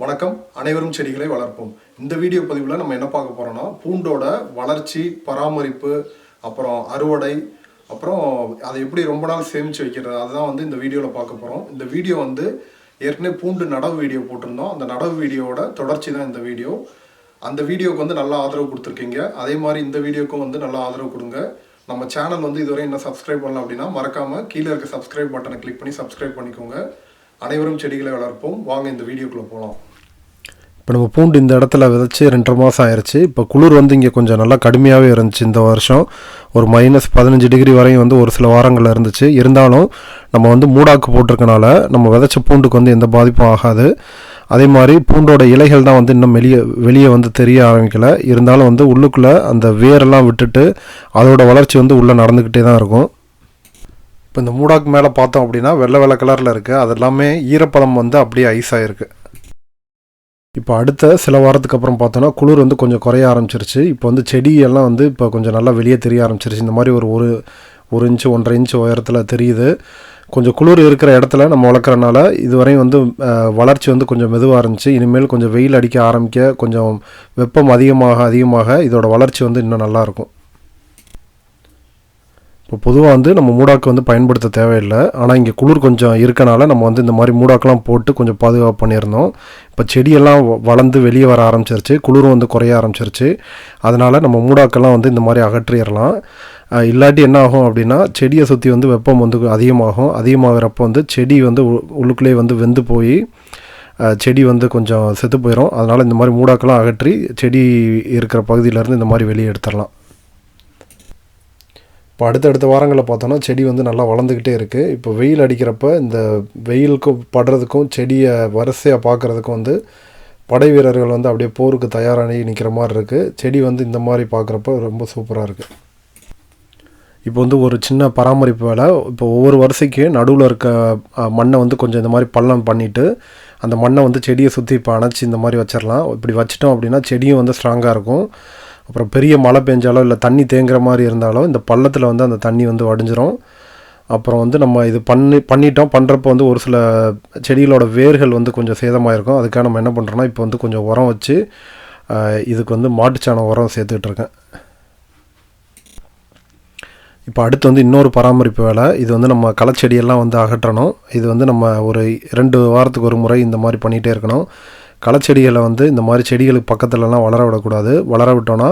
வணக்கம். அனைவரும் செடிகளை வளர்ப்போம். இந்த வீடியோ பதிவில் நம்ம என்ன பார்க்க போகிறோம்னா பூண்டோட வளர்ச்சி பராமரிப்பு அப்புறம் அறுவடை அப்புறம் அதை எப்படி ரொம்ப நாள் சேமித்து வைக்கிறது அதுதான் வந்து இந்த வீடியோவில் பார்க்க போகிறோம் இந்த வீடியோ வந்து ஏற்கனவே பூண்டு நடவு வீடியோ போட்டிருந்தோம். அந்த நடவு வீடியோவோட தொடர்ச்சி தான் இந்த வீடியோ. அந்த வீடியோவுக்கு வந்து நல்லா ஆதரவு கொடுத்துருக்கீங்க. அதே மாதிரி இந்த வீடியோக்கும் வந்து நல்லா ஆதரவு கொடுங்க. நம்ம சேனல் வந்து இதுவரை என்ன சப்ஸ்கிரைப் பண்ணலாம் அப்படின்னா மறக்காமல் கீழே இருக்க சப்ஸ்கிரைப் பட்டனை கிளிக் பண்ணி சப்ஸ்கிரைப் பண்ணிக்கோங்க. அனைவரும் செடிகளை வளர்ப்போம். வாங்க இந்த வீடியோக்குள்ளே போகலாம் இப்போ நம்ம பூண்டு இந்த இடத்துல விதைச்சி ரெண்டரை மாதம் ஆயிடுச்சு இப்போ குளிர் வந்து இங்கே கொஞ்சம் நல்லா கடுமையாகவே இருந்துச்சு இந்த வருஷம். ஒரு மைனஸ் பதினஞ்சு டிகிரி வரையும் வந்து ஒரு சில வாரங்களில் இருந்துச்சு. இருந்தாலும் நம்ம வந்து மூடாக்கு போட்டிருக்கனால நம்ம விதைச்ச பூண்டுக்கு வந்து எந்த பாதிப்பும் ஆகாது. அதே மாதிரி பூண்டோட இலைகள் தான் வந்து இன்னும் வெளியே வெளியே வந்து தெரிய ஆரம்பிக்கல. இருந்தாலும் வந்து உள்ளுக்குள்ளே அந்த வேரெல்லாம் விட்டுட்டு அதோட வளர்ச்சி வந்து உள்ளே நடந்துக்கிட்டே தான் இருக்கும். இப்போ இந்த மூடாக்கு மேலே பார்த்தோம் அப்படின்னா வெள்ளை வெள்ளை கலரில் இருக்குது. அது எல்லாமே ஈரப்பதம் வந்து அப்படியே ஐஸ் ஆகிருக்கு இப்போ அடுத்த சில வாரத்துக்கு அப்புறம் பார்த்தோன்னா குளிர் வந்து கொஞ்சம் குறைய ஆரம்பிச்சிருச்சு. இப்போ வந்து செடியெல்லாம் வந்து இப்போ கொஞ்சம் நல்லா வெளியே தெரிய ஆரம்பிச்சிருச்சு. இந்த மாதிரி ஒரு ஒரு ஒரு இன்ச்சு ஒன்றரை இன்ச்சு உயரத்தில் தெரியுது. கொஞ்சம் குளிர் இருக்கிற இடத்துல நம்ம வளர்க்குறனால இதுவரையும் வந்து வளர்ச்சி வந்து கொஞ்சம் மெதுவாக இருந்துச்சு. இனிமேல் கொஞ்சம் வெயில் அடிக்க ஆரம்பிக்க கொஞ்சம் வெப்பம் அதிகமாக அதிகமாக இதோட வளர்ச்சி வந்து இன்னும் நல்லாயிருக்கும் இப்போ பொதுவாக வந்து நம்ம மூடாக்கு வந்து பயன்படுத்த தேவையில்லை. ஆனால் இங்கே குளிர் கொஞ்சம் இருக்கனால நம்ம வந்து இந்த மாதிரி மூடாக்கெலாம் போட்டு கொஞ்சம் பாதுகாப்பு பண்ணியிருந்தோம். இப்போ செடியெல்லாம் வ- வளர்ந்து வெளியே வர ஆரம்பிச்சிருச்சு. குளிரும் வந்து குறைய ஆரம்பிச்சிருச்சு. அதனால் நம்ம மூடாக்கெல்லாம் வந்து இந்த மாதிரி அகற்றிடலாம். இல்லாட்டி என்ன ஆகும் அப்படின்னா செடியை சுற்றி வந்து வெப்பம் வந்து அதிகமாகும். அதிகமாகிறப்போ வந்து செடி வந்து உ- உள்ளுக்குள்ளே வந்து வெந்து போய் செடி வந்து கொஞ்சம் செத்து போயிடும் அதனால் இந்த மாதிரி மூடாக்கெல்லாம் அகற்றி செடி இருக்கிற பகுதியிலேருந்து இந்த மாதிரி வெளியே எடுத்துடலாம். இப்போ அடுத்தடுத்த வாரங்களில் பார்த்தோன்னா செடி வந்து நல்லா வளர்ந்துக்கிட்டே இருக்குது இப்போ வெயில் அடிக்கிறப்ப இந்த வெயிலுக்கும் படுறதுக்கும் செடியை வரிசையாக பார்க்குறதுக்கும் வந்து படை வீரர்கள் வந்து அப்படியே போருக்கு தயாராகி நிற்கிற மாதிரி இருக்குது செடி வந்து இந்த மாதிரி பார்க்குறப்ப ரொம்ப சூப்பராக இருக்குது இப்போ வந்து ஒரு சின்ன பராமரிப்பு வேலை. இப்போ ஒவ்வொரு வரிசைக்கு நடுவில் இருக்க மண்ணை வந்து கொஞ்சம் இந்த மாதிரி பள்ளம் பண்ணிவிட்டு அந்த மண்ணை வந்து செடியை சுற்றி இப்போ அணைச்சி இந்த மாதிரி வச்சிடலாம் இப்படி வச்சிட்டோம் அப்படின்னா செடியும் வந்து ஸ்ட்ராங்காக இருக்கும். அப்புறம் பெரிய மழை பெஞ்சாலோ இல்லை தண்ணி தேங்குற மாதிரி இருந்தாலோ இந்த பள்ளத்தில் வந்து அந்த தண்ணி வந்து வடிஞ்சிரும். அப்புறம் வந்து நம்ம இது பண்ணி பண்ணிட்டோம். பண்ணுறப்போ வந்து ஒரு சில செடிகளோட வேர்கள் வந்து கொஞ்சம் சேதமாயிருக்கும். அதுக்காக நம்ம என்ன பண்ணுறோன்னா இப்போ வந்து கொஞ்சம் உரம் வச்சு இதுக்கு வந்து மாட்டுச்சாணம் உரம் சேர்த்துக்கிட்டு இருக்கேன் இப்போ அடுத்து வந்து இன்னொரு பராமரிப்பு வேலை. இது வந்து நம்ம களைச்செடியெல்லாம் வந்து அகற்றணும். இது வந்து நம்ம ஒரு ரெண்டு வாரத்துக்கு ஒரு முறை இந்த மாதிரி பண்ணிகிட்டே இருக்கணும். களைச்செடிகளை வந்து இந்த மாதிரி செடிகளுக்கு பக்கத்துலலாம் வளர விடக்கூடாது. வளர விட்டோன்னா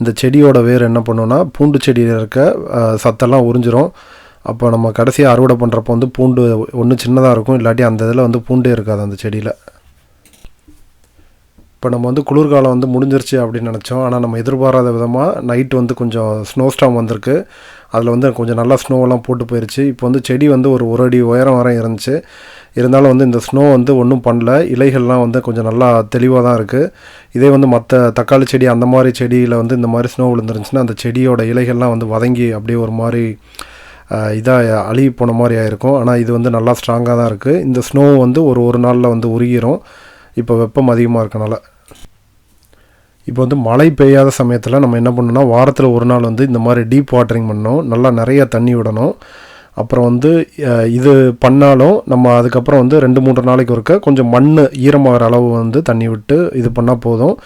இந்த செடியோட வேர் என்ன பண்ணுன்னா பூண்டு செடியில் இருக்க சத்தெல்லாம் உறிஞ்சிரும். அப்போ நம்ம கடைசியாக அறுவடை பண்ணுறப்போ வந்து பூண்டு ஒன்று சின்னதாக இருக்கும் இல்லாட்டி அந்த இதில் வந்து பூண்டே இருக்காது அந்த செடியில். இப்போ நம்ம வந்து குளிர்காலம் வந்து முடிஞ்சிருச்சு அப்படின்னு நினச்சோம். ஆனால் நம்ம எதிர்பாராத விதமாக நைட்டு வந்து கொஞ்சம் ஸ்னோ ஸ்டாம் வந்திருக்கு. அதில் வந்து கொஞ்சம் நல்லா ஸ்னோவெல்லாம் போட்டு போயிருச்சு. இப்போ வந்து செடி வந்து ஒரு ஒரு அடி உயரம் வரை இருந்துச்சு. இருந்தாலும் வந்து இந்த ஸ்னோ வந்து ஒன்றும் பண்ணல. இலைகள்லாம் வந்து கொஞ்சம் நல்லா தெளிவாக தான் இருக்குது இதே வந்து மற்ற தக்காளி செடி அந்த மாதிரி செடியில் வந்து இந்த மாதிரி ஸ்னோ விழுந்துருந்துச்சுன்னா அந்த செடியோட இலைகள்லாம் வந்து வதங்கி அப்படியே ஒரு மாதிரி இதாக அழுகி போன மாதிரி ஆயிருக்கும். ஆனால் இது வந்து நல்லா ஸ்ட்ராங்காக தான் இருக்குது இந்த ஸ்னோ வந்து ஒரு ஒரு நாளில் வந்து உருகிரும். இப்போ வெப்பம் அதிகமாக இருக்கனால. இப்போ வந்து மழை பெய்யாத சமயத்தில் நம்ம என்ன பண்ணணும்னா வாரத்தில் ஒரு நாள் வந்து இந்த மாதிரி டீப் வாட்டரிங் பண்ணணும். நல்லா நிறைய தண்ணி விடணும். அப்புறம் வந்து இது பண்ணாலும் நம்ம அதுக்கப்புறம் வந்து ரெண்டு மூன்று நாளைக்கு ஒருக்க கொஞ்சம் மண் ஈரமாகிற அளவு வந்து தண்ணி விட்டு இது பண்ணால் போதும்.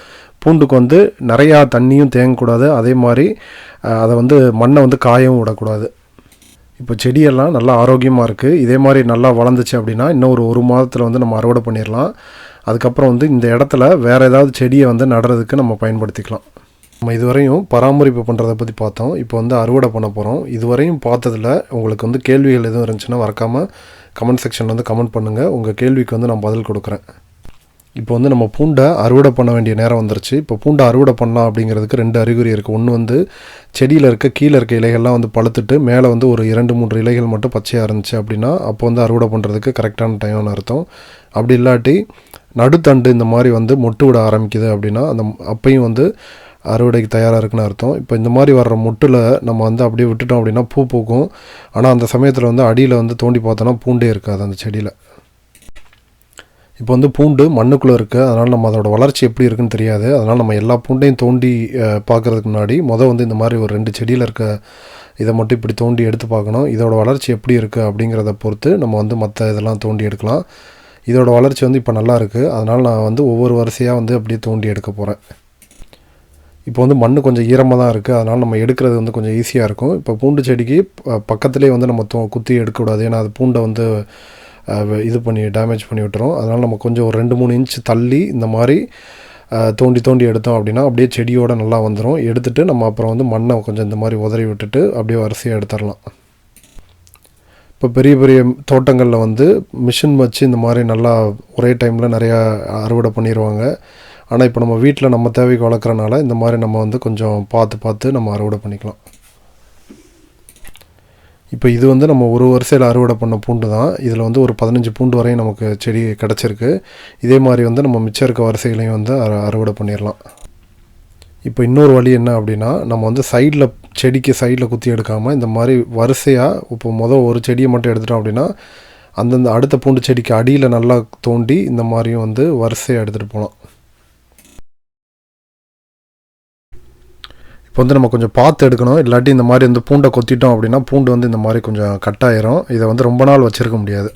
பூண்டுக்கு வந்து நிறையா தண்ணியும் தேங்கக்கூடாது. அதே மாதிரி அதை வந்து மண்ணை வந்து காயவும் விடக்கூடாது. இப்போ செடியெல்லாம் நல்லா ஆரோக்கியமாக இருக்குது இதே மாதிரி நல்லா வளர்ந்துச்சு அப்படின்னா இன்னும் ஒரு ஒரு மாதத்தில் வந்து நம்ம அறுவடை பண்ணிடலாம். அதுக்கப்புறம் வந்து இந்த இடத்துல வேறு ஏதாவது செடியை வந்து நடுறதுக்கு நம்ம பயன்படுத்திக்கலாம். நம்ம இதுவரையும் பராமரிப்பு பண்ணுறதை பற்றி பார்த்தோம். இப்போ வந்து அறுவடை பண்ண போகிறோம் இதுவரையும் பார்த்ததில் உங்களுக்கு வந்து கேள்விகள் எதுவும் இருந்துச்சுன்னா மறக்காமல் கமெண்ட் செக்ஷனில் வந்து கமெண்ட் பண்ணுங்கள் உங்கள் கேள்விக்கு வந்து நான் பதில் கொடுக்குறேன். இப்போ வந்து நம்ம பூண்டை அறுவடை பண்ண வேண்டிய நேரம் வந்துருச்சு. இப்போ பூண்டை அறுவடை பண்ணலாம் அப்படிங்கிறதுக்கு ரெண்டு அறிகுறி இருக்குது ஒன்று வந்து செடியில் இருக்க கீழே இருக்க இலைகள்லாம் வந்து பழுத்துட்டு மேலே வந்து ஒரு இரண்டு மூன்று இலைகள் மட்டும் பச்சையாக இருந்துச்சு அப்படின்னா அப்போ வந்து அறுவடை பண்ணுறதுக்கு கரெக்டான டைம்னு அர்த்தம். அப்படி இல்லாட்டி நடுத்தண்டு இந்த மாதிரி வந்து மொட்டு விட ஆரம்பிக்குது அப்படின்னா அந்த அப்பையும் வந்து அறுவடைக்கு தயாராக இருக்குன்னு அர்த்தம். இப்போ இந்த மாதிரி வர்ற மொட்டில் நம்ம வந்து அப்படியே விட்டுட்டோம் அப்படின்னா பூ பூக்கும். ஆனால் அந்த சமயத்தில் வந்து அடியில் வந்து தோண்டி பார்த்தோன்னா பூண்டே இருக்காது அந்த செடியில். இப்போ வந்து பூண்டு மண்ணுக்குள்ளே இருக்குது அதனால் நம்ம அதோட வளர்ச்சி எப்படி இருக்குன்னு தெரியாது. அதனால் நம்ம எல்லா பூண்டையும் தோண்டி பார்க்குறதுக்கு பார்க்கறதுக்கு முன்னாடி மொதல் வந்து இந்த மாதிரி ஒரு ரெண்டு செடியில் இருக்க இதை மட்டும் இப்படி தோண்டி எடுத்து பார்க்கணும். இதோட வளர்ச்சி எப்படி இருக்குது அப்படிங்கிறத பொறுத்து நம்ம வந்து மற்ற இதெல்லாம் தோண்டி எடுக்கலாம். இதோட வளர்ச்சி வந்து இப்போ நல்லா இருக்குது அதனால் நான் வந்து ஒவ்வொரு வரிசையாக வந்து அப்படியே தோண்டி எடுக்க போகிறேன் இப்போ வந்து மண் கொஞ்சம் ஈரமாக தான் இருக்குது அதனால் நம்ம எடுக்கிறது வந்து கொஞ்சம் ஈஸியாக இருக்கும். இப்போ பூண்டு செடிக்கு பக்கத்துலேயே வந்து நம்ம தோ குத்தி எடுக்கக்கூடாது. ஏன்னா அது பூண்டை வந்து இது பண்ணி டேமேஜ் பண்ணி விட்டுரும். அதனால் நம்ம கொஞ்சம் ஒரு ரெண்டு மூணு இன்ச் தள்ளி இந்த மாதிரி தோண்டி தோண்டி எடுத்தோம் அப்படின்னா அப்படியே செடியோட நல்லா வந்துடும் எடுத்துகிட்டு நம்ம அப்புறம் வந்து மண்ணை கொஞ்சம் இந்த மாதிரி உதறி விட்டுட்டு அப்படியே வரிசையாக எடுத்துடலாம். இப்போ பெரிய பெரிய தோட்டங்களில் வந்து மிஷின் வச்சு இந்த மாதிரி நல்லா ஒரே டைமில் நிறையா அறுவடை பண்ணிடுவாங்க ஆனால் இப்போ நம்ம வீட்டில் நம்ம தேவைக்கு வளர்க்குறனால இந்த மாதிரி நம்ம வந்து கொஞ்சம் பார்த்து பார்த்து நம்ம அறுவடை பண்ணிக்கலாம். இப்போ இது வந்து நம்ம ஒரு வரிசையில் அறுவடை பண்ண பூண்டு தான். இதில் வந்து ஒரு பதினஞ்சு பூண்டு வரையும் நமக்கு செடி கிடச்சிருக்கு. இதே மாதிரி வந்து நம்ம மிச்சம் இருக்க வரிசைகளையும் வந்து அறு அறுவடை பண்ணிடலாம் இப்போ இன்னொரு வழி என்ன அப்படின்னா நம்ம வந்து சைடில் செடிக்கு சைடில் குத்தி எடுக்காமல் இந்த மாதிரி வரிசையாக இப்போ மொதல் ஒரு செடியை மட்டும் எடுத்துட்டோம் அப்படின்னா அந்தந்த அடுத்த பூண்டு செடிக்கு அடியில் நல்லா தோண்டி இந்த மாதிரியும் வந்து வரிசையாக எடுத்துகிட்டு போகலாம் இப்போ வந்து நம்ம கொஞ்சம் பார்த்து எடுக்கணும். இல்லாட்டி இந்த மாதிரி வந்து பூண்டை கொத்திட்டோம் அப்படின்னா பூண்டு வந்து இந்த மாதிரி கொஞ்சம் கட்டாயிரும். இதை வந்து ரொம்ப நாள் வச்சுருக்க முடியாது.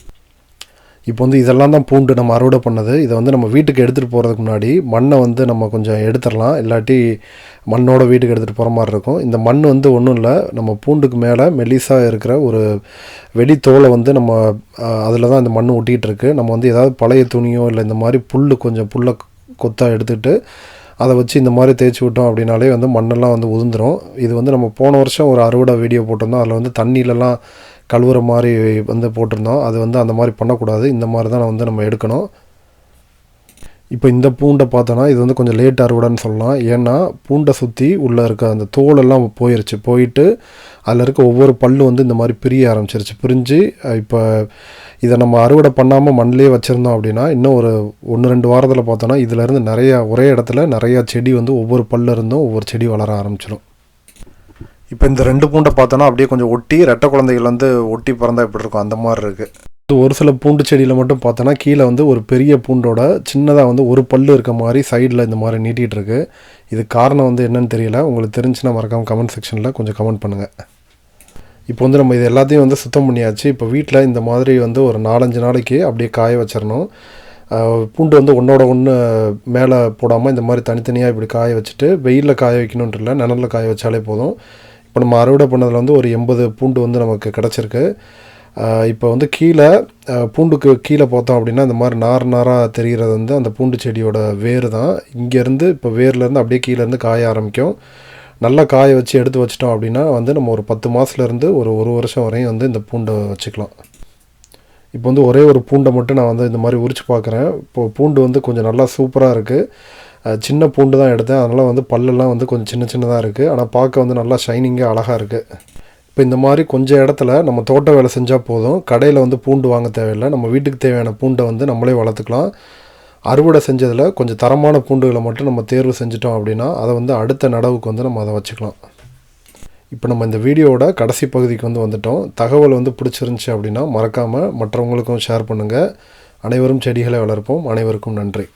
இப்போ வந்து இதெல்லாம் தான் பூண்டு நம்ம அறுவடை பண்ணது. இதை வந்து நம்ம வீட்டுக்கு எடுத்துகிட்டு போகிறதுக்கு முன்னாடி மண்ணை வந்து நம்ம கொஞ்சம் எடுத்துடலாம். இல்லாட்டி மண்ணோட வீட்டுக்கு எடுத்துகிட்டு போகிற மாதிரி இருக்கும். இந்த மண் வந்து ஒன்றும் இல்லை நம்ம பூண்டுக்கு மேலே மெலிசாக இருக்கிற ஒரு வெளித்தோலை வந்து நம்ம அதில் தான் இந்த மண் ஒட்டிகிட்டு இருக்குது நம்ம வந்து ஏதாவது பழைய துணியோ இல்லை இந்த மாதிரி புல் கொஞ்சம் புல்லை கொத்தாக எடுத்துகிட்டு அதை வச்சு இந்த மாதிரி தேய்ச்சி விட்டோம் அப்படின்னாலே வந்து மண்ணெல்லாம் வந்து உதிர்ந்துரும். இது வந்து நம்ம போன வருஷம் ஒரு அறுவடை வீடியோ போட்டிருந்தோம். அதில் வந்து தண்ணியிலலாம் கழுவுற மாதிரி வந்து போட்டிருந்தோம். அது வந்து அந்த மாதிரி பண்ணக்கூடாது. இந்த மாதிரி தான் வந்து நம்ம எடுக்கணும். இப்போ இந்த பூண்டை பார்த்தோன்னா இது வந்து கொஞ்சம் லேட் அறுவடைன்னு சொல்லலாம். ஏன்னா பூண்டை சுற்றி உள்ளே இருக்க அந்த தோலெல்லாம் போயிருச்சு. போயிட்டு அதில் இருக்க ஒவ்வொரு பல்லு வந்து இந்த மாதிரி பிரிய ஆரம்பிச்சிருச்சு. பிரிஞ்சு இப்போ இதை நம்ம அறுவடை பண்ணாமல் மண்ணிலே வச்சுருந்தோம் அப்படின்னா இன்னும் ஒரு ஒன்று ரெண்டு வாரத்தில் பார்த்தோன்னா இதிலேருந்து நிறையா ஒரே இடத்துல நிறையா செடி வந்து ஒவ்வொரு பல்ல இருந்தும் ஒவ்வொரு செடி வளர ஆரம்பிச்சிடும் இப்போ இந்த ரெண்டு பூண்டை பார்த்தோன்னா அப்படியே கொஞ்சம் ஒட்டி ரெட்டை குழந்தைகள் வந்து ஒட்டி பிறந்தா எப்படி இருக்கும்? அந்த மாதிரி இருக்குது ஒரு சில பூண்டு செடியில் மட்டும் பார்த்தோன்னா கீழே வந்து ஒரு பெரிய பூண்டோட சின்னதாக வந்து ஒரு பல்லு இருக்க மாதிரி சைடில் இந்த மாதிரி நீட்டிகிட்டு இருக்கு. இது காரணம் வந்து என்னன்னு தெரியல. உங்களுக்கு தெரிஞ்சுன்னா மறக்காம கமெண்ட் செக்ஷனில் கொஞ்சம் கமெண்ட் பண்ணுங்கள் இப்போ வந்து நம்ம இது எல்லாத்தையும் வந்து சுத்தம் பண்ணியாச்சு. இப்போ வீட்டில் இந்த மாதிரி வந்து ஒரு நாலஞ்சு நாளைக்கு அப்படியே காய வச்சிடணும். பூண்டு வந்து ஒன்றோட ஒன்று மேலே போடாமல் இந்த மாதிரி தனித்தனியாக இப்படி காய வச்சுட்டு வெயிலில் காய வைக்கணுன்ட்டு இல்லை நிழலில் காய வச்சாலே போதும். இப்போ நம்ம அறுவடை பண்ணதில் வந்து ஒரு எண்பது பூண்டு வந்து நமக்கு கிடச்சிருக்கு. இப்போ வந்து கீழே பூண்டுக்கு கீழே பார்த்தோம் அப்படின்னா இந்த மாதிரி நார் நாராக தெரிகிறது வந்து அந்த பூண்டு செடியோட வேர் தான். இங்கேருந்து இப்போ வேர்லேருந்து அப்படியே கீழேருந்து காய ஆரம்பிக்கும். நல்லா காய வச்சு எடுத்து வச்சிட்டோம் அப்படின்னா வந்து நம்ம ஒரு பத்து மாதத்துலேருந்து ஒரு ஒரு வருஷம் வரையும் வந்து இந்த பூண்டை வச்சுக்கலாம். இப்போ வந்து ஒரே ஒரு பூண்டை மட்டும் நான் வந்து இந்த மாதிரி உரிச்சு பார்க்குறேன் இப்போ பூண்டு வந்து கொஞ்சம் நல்லா சூப்பராக இருக்குது சின்ன பூண்டு தான் எடுத்தேன். அதனால் வந்து பல்லெல்லாம் வந்து கொஞ்சம் சின்ன சின்னதாக இருக்குது ஆனால் பார்க்க வந்து நல்லா ஷைனிங்காக அழகாக இருக்குது இப்போ இந்த மாதிரி கொஞ்சம் இடத்துல நம்ம தோட்ட வேலை செஞ்சால் போதும். கடையில் வந்து பூண்டு வாங்க தேவையில்லை. நம்ம வீட்டுக்கு தேவையான பூண்டை வந்து நம்மளே வளர்த்துக்கலாம். அறுவடை செஞ்சதில் கொஞ்சம் தரமான பூண்டுகளை மட்டும் நம்ம தேர்வு செஞ்சிட்டோம் அப்படின்னா அதை வந்து அடுத்த நடவுக்கு வந்து நம்ம அதை வச்சுக்கலாம். இப்போ நம்ம இந்த வீடியோவோட கடைசி பகுதிக்கு வந்து வந்துட்டோம். தகவல் வந்து பிடிச்சிருந்துச்சி அப்படின்னா மறக்காமல் மற்றவங்களுக்கும் ஷேர் பண்ணுங்கள் அனைவரும் செடிகளை வளர்ப்போம். அனைவருக்கும் நன்றி.